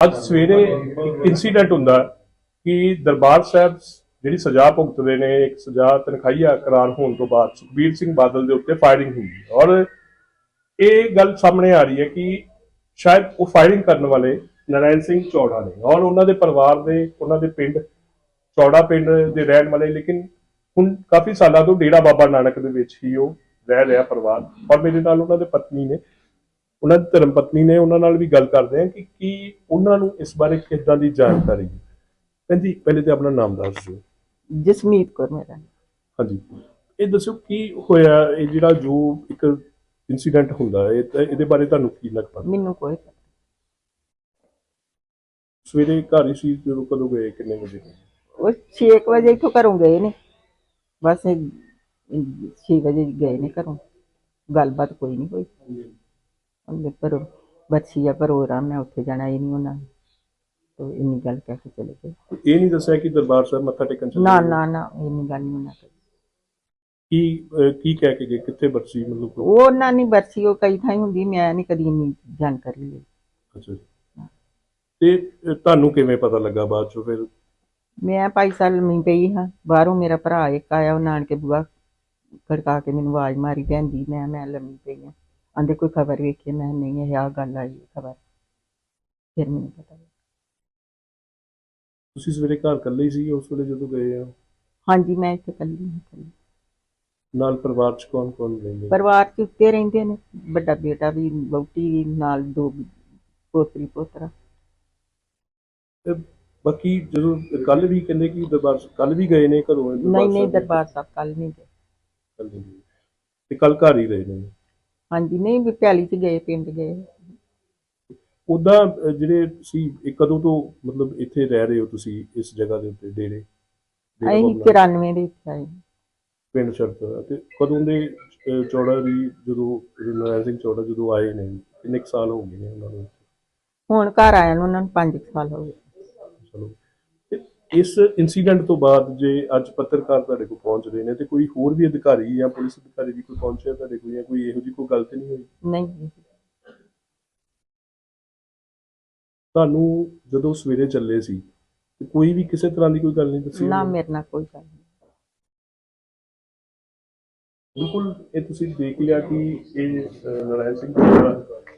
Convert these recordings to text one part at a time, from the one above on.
ਅੱਜ ਸਵੇਰੇ ਇੱਕ ਇਨਸੀਡੈਂਟ ਹੁੰਦਾ ਕਿ ਦਰਬਾਰ ਸਾਹਿਬ ਜਿਹੜੀ ਸਜ਼ਾ ਭੁਗਤਦੇ ਨੇ, ਇੱਕ ਸਜ਼ਾ ਤਨਖਾਹੀਆ ਕਰਾਰ ਹੋਣ ਤੋਂ ਬਾਅਦ ਸੁਖਬੀਰ ਸਿੰਘ ਬਾਦਲ ਦੇ ਉੱਤੇ ਫਾਇਰਿੰਗ ਹੁੰਦੀ ਔਰ ਇਹ ਗੱਲ ਸਾਹਮਣੇ ਆ ਰਹੀ ਹੈ ਕਿ ਸ਼ਾਇਦ ਉਹ ਫਾਇਰਿੰਗ ਕਰਨ ਵਾਲੇ ਨਰਾਇਣ ਸਿੰਘ ਚੌੜਾ ਨੇ। ਔਰ ਉਹਨਾਂ ਦੇ ਪਰਿਵਾਰ ਦੇ, ਉਹਨਾਂ ਦੇ ਪਿੰਡ, ਚੌੜਾ ਪਿੰਡ ਦੇ ਰਹਿਣ ਵਾਲੇ, ਲੇਕਿਨ ਹੁਣ ਕਾਫੀ ਸਾਲਾਂ ਤੋਂ ਡੇਰਾ ਬਾਬਾ ਨਾਨਕ ਦੇ ਵਿੱਚ ਹੀ ਉਹ ਰਹਿ ਰਿਹਾ ਪਰਿਵਾਰ। ਔਰ ਮੇਰੇ ਨਾਲ ਉਹਨਾਂ ਦੇ ਪਤਨੀ ਨੇ ਉਹਨਾਂ ਦੀ ਧਰਮ ਪਤਨੀ ਨੇ ਉਹਨਾਂ ਨਾਲ ਵੀ ਗੱਲ ਕਰਦੇ ਆ ਕਿ ਕੀ ਉਹਨਾਂ ਨੂੰ ਇਸ ਬਾਰੇ ਕਿੱਦਾਂ ਦੀ ਜਾਣਕਾਰੀ ਹੈ। ਕਹਿੰਦੀ ਪਹਿਲੇ ਤੇ ਆਪਣਾ ਨਾਮ ਦੱਸ ਦਿਓ। ਜਸਮੀਤ ਕੌਰ ਮੇਰਾ। ਹਾਂਜੀ। ਇਹ ਦੱਸੋ ਕੀ ਹੋਇਆ ਇਹ ਜਿਹੜਾ ਜੋ ਇੱਕ ਇਨਸੀਡੈਂਟ ਹੁੰਦਾ ਹੈ ਇਹ ਤਾਂ ਇਹਦੇ ਬਾਰੇ ਤੁਹਾਨੂੰ ਕੀ ਲੱਗਦਾ? ਮੈਨੂੰ ਕੋਈ ਪਤਾ ਸਵੇਰੇ ਘਰ ਹੀ ਸੀ ਜਦੋਂ ਕਦੋਂ ਗਏ ਕਿੰਨੇ ਵਜੇ? ਉਹ 6 ਵਜੇ ਇੱਥੋਂ ਘਰੋਂ ਗਏ ਨੇ। ਬਸ 6 ਵਜੇ ਗਏ ਨੇ ਘਰੋਂ। ਗੱਲਬਾਤ ਕੋਈ ਨਹੀਂ ਹੋਈ। ਉਹਦੇ ਪਰ ਬੱਚੀ ਆ ਪਰ ਉਹ ਆਰਾਮ ਨਾਲ ਉੱਥੇ ਜਾਣਾ ਇਹ ਨਹੀਂ ਉਹਨਾਂ ਨੇ। ਤੋ ਇੰਨੀ ਗੱਲ ਕਹਿ ਕੇ ਚਲੇ ਗਏ। ਇਹ ਨਹੀਂ ਦੱਸਿਆ ਕਿ ਦਰਬਾਰ ਸਾਹਿਬ ਮੱਥਾ ਟੇਕਣ ਚੱਲੇ ਨਾ ਗਏ? ਨਾ ਨਾ ਇੰਨੀ ਗੱਲ ਨਹੀਂ ਉਹਨਾਂ ਕਹੀ ਕੀ ਅਹ, ਕੀ ਕਹਿ ਕੇ ਗਏ? ਕਿੱਥੇ ਬਰਸੀ ਮਤਲਬ ਉਹ? ਉਹਨਾਂ ਨਹੀਂ ਬਰਸੀ ਉਹ ਕਈ ਥਾਈਂ ਹੁੰਦੀ ਮੈਂ ਨਹੀਂ ਕਦੀ ਇੰਨੀ ਜਾਣਕਾਰੀ ਲਈ। ਅੱਛਾ ਜੀ। ਤੇ ਅਹ, ਤੁਹਾਨੂੰ ਕਿਵੇਂ ਪਤਾ ਲੱਗਾ ਬਾਅਦ ਚੋਂ ਫਿਰ? ਮੈਂ ਭਾਈ ਸਾਲ ਲੰਮੀ ਪਈ ਹਾਂ ਬਾਹਰੋਂ ਮੇਰਾ ਭਰਾ ਇੱਕ ਆਇਆ ਉਹ ਨਾਨਕੇ ਬੁਆ ਖੜਕਾ ਕੇ ਮੈਨੂੰ ਆਵਾਜ਼ ਮਾਰੀ ਜੀ ਮੈਂ ਮੈਂ ਲੰਮੀ ਪਈ ਹਾਂ। ਆਂਦੇ ਕੋਈ ਖਬਰ ਵੇਖੀ? ਮੈਂ ਨਹੀਂ ਇਹ ਆ ਗੱਲ ਆਈ ਖਬਰ। ਫਿਰ ਮੈਨੂੰ ਪਤਾ ਲੱਗਾ। ਤੁਸੀਂ ਸਵੇਰੇ ਘਰ ਇਕੱਲੇ ਹੀ ਸੀ ਉਸ ਵੇਲੇ ਜਦੋਂ ਗਏ ਆ? ਹਾਂਜੀ ਮੈਂ ਇੱਥੇ ਇਕੱਲੀ ਹਾਂ ਇਕੱਲੀ। ਨਾਲ ਪਰਿਵਾਰ ਚ ਕੌਣ ਕੌਣ ਰਹਿੰਦੇ ਪਰਿਵਾਰ ਚ ਉੱਤੇ ਰਹਿੰਦੇ ਨੇ। ਵੱਡਾ ਬੇਟਾ ਵੀ ਵਹੁਟੀ ਵੀ ਨਾਲ ਦੋ ਪੋਤਰੀ ਪੋਤਰਾ। ਤੇ ਬਾਕੀ ਜਦੋਂ ਕੱਲ ਵੀ ਕਹਿੰਦੇ ਕਿ ਦਰਬਾਰ ਕੱਲ ਵੀ ਗਏ ਨੇ ਘਰੋਂ? ਇਹ ਨਹੀਂ ਨਹੀਂ ਸਾਹਿਬ? ਦਰਬਾਰ ਸਾਹਿਬ ਕੱਲ ਨਹੀਂ ਗਏ। ਕੱਲ੍ਹ ਨਹੀਂ ਗਏ। ਤੇ ਕੱਲ ਘਰ ਹੀ ਰਹੇ ਨੇ? ਹਾਂਜੀ ਨਹੀਂ ਵੀ ਪੈਲੀ ਚ ਗਏ ਪਿੰਡ ਗਏ। ਉਦਾਂ ਅਹ, ਜਿਹੜੇ ਸੀ ਇਹ ਕਦੋਂ ਤੋਂ ਮਤਲਬ ਇੱਥੇ ਰਹਿ ਰਹੇ ਹੋ ਤੁਸੀਂ ਇਸ ਜਗ੍ਹਾ ਦੇ ਉੱਤੇ ਡੇਰੇ? ਡੇਰਾ ਅਸੀਂ ਬਾਬਾ ਨਾਨਕ, 94 ਦੇ ਵਿੱਚ ਆਏ। ਪਿੰਡ ਸ਼ਰਤ ਤੇ ਕਦੋਂ ਦੇ ਅਹ, ਚੌੜਾ ਜੀ ਜਦੋਂ ਨਰਾਇਣ ਸਿੰਘ ਚੌੜਾ ਜਦੋਂ ਆਏ ਨੇ ਕਿੰਨੇ ਕੁ ਸਾਲ ਹੋ ਗਏ ਨੇ ਉਹਨਾਂ ਨੂੰ ਹੁਣ ਘਰ ਆਇਆ ਨੂੰ ਉਹਨਾਂ ਨੂੰ 5 ਸਾਲ ਹੋ ਗਏ। ਇਸ ਇਨਸੀਡੈਂਟ ਤੋਂ ਬਾਅਦ ਜੇ ਅੱਜ ਪੱਤਰਕਾਰ ਤੁਹਾਡੇ ਕੋਲ ਪਹੁੰਚ ਰਹੇ ਨੇ ਤੇ ਕੋਈ ਹੋਰ ਵੀ ਅਧਿਕਾਰੀ ਜਾਂ ਪੁਲਿਸ ਅਧਿਕਾਰੀ ਵੀ ਕੋਈ ਪਹੁੰਚਿਆ ਤੁਹਾਡੇ ਕੋਲ ਜਾਂ ਕੋਈ ਇਹੋ ਜਿਹੀ ਕੋਈ ਗੱਲ ਤੇ ਨਹੀਂ ਹੋਈ? ਨਹੀਂ ਤੁਹਾਨੂੰ ਜਦੋਂ ਸਵੇਰੇ ਚੱਲੇ ਸੀ ਤੇ ਕੋਈ ਵੀ ਕਿਸੇ ਤਰ੍ਹਾਂ ਦੀ ਕੋਈ ਗੱਲ ਨਹੀਂ ਦੱਸੀ ਨਾ? ਮੇਰੇ ਨਾਲ ਕੋਈ ਗੱਲ ਨਹੀਂ। ਬਿਲਕੁਲ ਇਹ ਤੁਸੀਂ ਦੇਖ ਲਿਆ ਕਿ ਇਹ ਅਹ, ਨਾਰਾਇਣ ਸਿੰਘ ਚੌੜਾ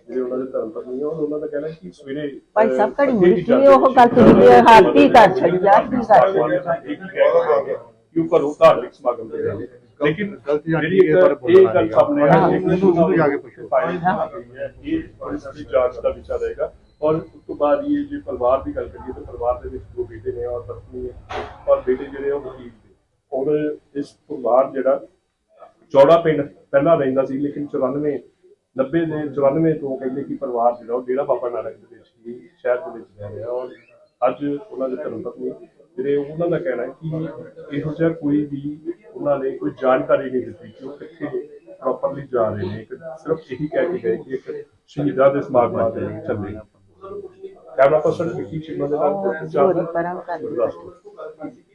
ਜਿਹੜੇ ਉਹਨਾਂ ਦੇ ਧਰਮ ਪਤਨੀ ਆ ਉਹਨਾਂ ਦਾ ਕਹਿਣਾ ਕਿ ਸਵੇਰੇ ਭਾਈ ਸਾਹਿਬ ਅੱਗੇ ਮੁੜੀ ਸੀ ਉਹ ਗੱਲ ਤੁਸੀਂ ਵੀ ਹੱਥ ਹੀ ਕਰ ਛੱਡੀ ਆ ਕੀ ਕਰ ਛੱਡੀ ਕਿਉਂ ਘਰੋਂ ਧਾਰਮਿਕ ਸਮਾਗਮ ਤੇ ਜਾਂਦੇ ਲੇਕਿਨ ਗਲਤੀ ਸਾਡੀ ਜਿਹੜੀ ਇੱਕ ਹੈ, ਪਰ ਇਹ ਬੋਲਣਾ ਗੱਲ ਨਹੀਂ ਸਾਹਮਣੇ ਗਾ। ਆ ਉਹਨੂੰ- ਉਹਨੂੰ ਜਾ ਕੇ ਪੁੱਛੋ। ਇਹ ਪੁਲਿਸ ਦੀ ਜਾਂਚ ਦਾ ਵਿਸ਼ਾ ਰਹੇਗਾ ਔਰ ਉਸ ਤੋਂ ਬਾਅਦ ਇਹ ਜੇ ਪਰਿਵਾਰ ਦੀ ਗੱਲ ਕਰੀਏ ਤਾਂ ਪਰਿਵਾਰ ਦੇ ਵਿੱਚ ਦੋ ਬੇਟੇ ਨੇ ਔਰ ਪਤਨੀ ਹੈ। ਔਰ ਬੇਟੇ ਜਿਹੜੇ ਆ ਉਹ ਵਕੀਲ ਨੇ। ਔਰ ਇਸ ਤੋਂ ਬਾਅਦ ਜਿਹੜਾ ਚੌੜਾ ਪਿੰਡ ਪਹਿਲਾਂ ਰਹਿੰਦਾ ਸੀ ਲੇਕਿਨ 94 90 ਦੇ 94 ਤੋਂ ਕਹਿੰਦੇ ਕਿ ਪਰਿਵਾਰ ਜਿਹੜਾ ਉਹ ਡੇਰਾ ਬਾਬਾ ਨਾਨਕ ਦੇ ਵਿੱਚ ਹੀ ਸ਼ਹਿਰ ਦੇ ਵਿੱਚ ਰਹਿ ਰਿਹਾ ਔਰ ਅੱਜ ਉਹਨਾਂ ਦੇ ਧਰਮ ਪਤਨੀ ਜਿਹੜੇ ਉਹਨਾਂ ਦਾ ਕਹਿਣਾ ਹੈ ਕਿ ਇਹੋ ਜਿਹਾ ਕੋਈ ਵੀ ਉਹਨਾਂ ਨੇ ਕੋਈ ਜਾਣਕਾਰੀ ਨਹੀਂ ਦਿੱਤੀ ਕਿ ਉਹ ਕਿੱਥੇ ਪ੍ਰੋਪਰਲੀ ਜਾ ਰਹੇ ਨੇ। ਸਿਰਫ ਇਹੀ ਕਹਿ ਕੇ ਗਏ ਕਿ ਇੱਕ ਸ਼ਹੀਦਾਂ ਦੇ ਸਮਾਗਮ ਤੇ ਚੱਲੇ। ਕੈਮਰਾ ਪਰਸਨ ਕੀ ਸ਼ਿਮਾ ਦੇ ਨਾਲ ਗੁਰਦਾਸਪੁਰ।